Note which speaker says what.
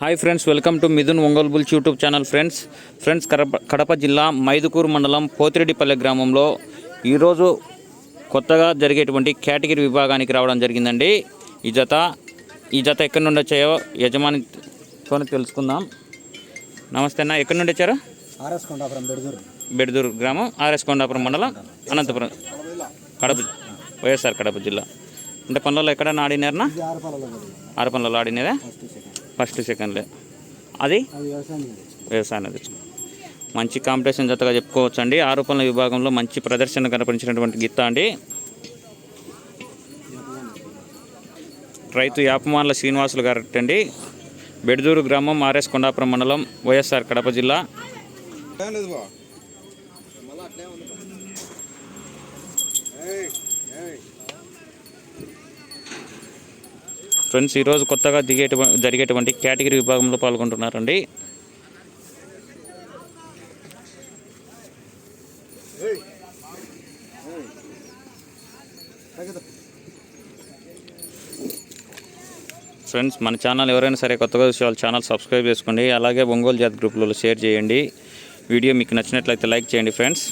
Speaker 1: Hi friends welcome to Mithun Ongole bulls YouTube channel friends friends Kadapa Kadapa జిల్లా మైదుకూరు మండలం పోతిరెడ్డిపల్లె గ్రామంలో ఈరోజు కొత్తగా జరిగేటువంటి కేటగిరీ విభాగానికి రావడం జరిగిందండి. ఈ జత ఈ జత ఎక్కడి నుండి వచ్చాయో యజమానితో తెలుసుకుందాం. నమస్తే అన్న ఎక్కడి నుండి వచ్చారు?
Speaker 2: ఆర్ఎస్ కొండాపురం బెడుదూరు.
Speaker 1: బెడదూరు గ్రామం ఆర్ఎస్ కొండాపురం మండలం అనంతపురం కడప వైఎస్ఆర్ కడప జిల్లా. అంటే పనులలో ఎక్కడ ఆడినారనా?
Speaker 2: ఆరు
Speaker 1: పనులలో ఆడినదా
Speaker 2: ఫస్ట్
Speaker 1: సెకండ్లే. అది?
Speaker 2: అది వ్యవసాయం
Speaker 1: తెచ్చుకో మంచి కాంపిటీషన్ జతగా చెప్పుకోవచ్చు అండి ఆరోపణల విభాగంలో మంచి ప్రదర్శన కనిపించినటువంటి గీత అండి. రైతు యాపమాన్ల శ్రీనివాసులు గారు అండి బెడదూరు గ్రామం ఆర్ఎస్ కొండాపురం మండలం వైఎస్ఆర్ కడప జిల్లా. ఫ్రెండ్స్ ఈరోజు కొత్తగా దిగేట జరిగేటువంటి కేటగిరీ విభాగంలో పాల్గొంటున్నారండి. ఫ్రెండ్స్ మన ఛానల్ ఎవరైనా సరే కొత్తగా చూసే వాళ్ళ ఛానల్ సబ్స్క్రైబ్ చేసుకోండి. అలాగే ఒంగోలు జాతి గ్రూప్లలో షేర్ చేయండి. వీడియో మీకు నచ్చినట్లయితే లైక్ చేయండి ఫ్రెండ్స్.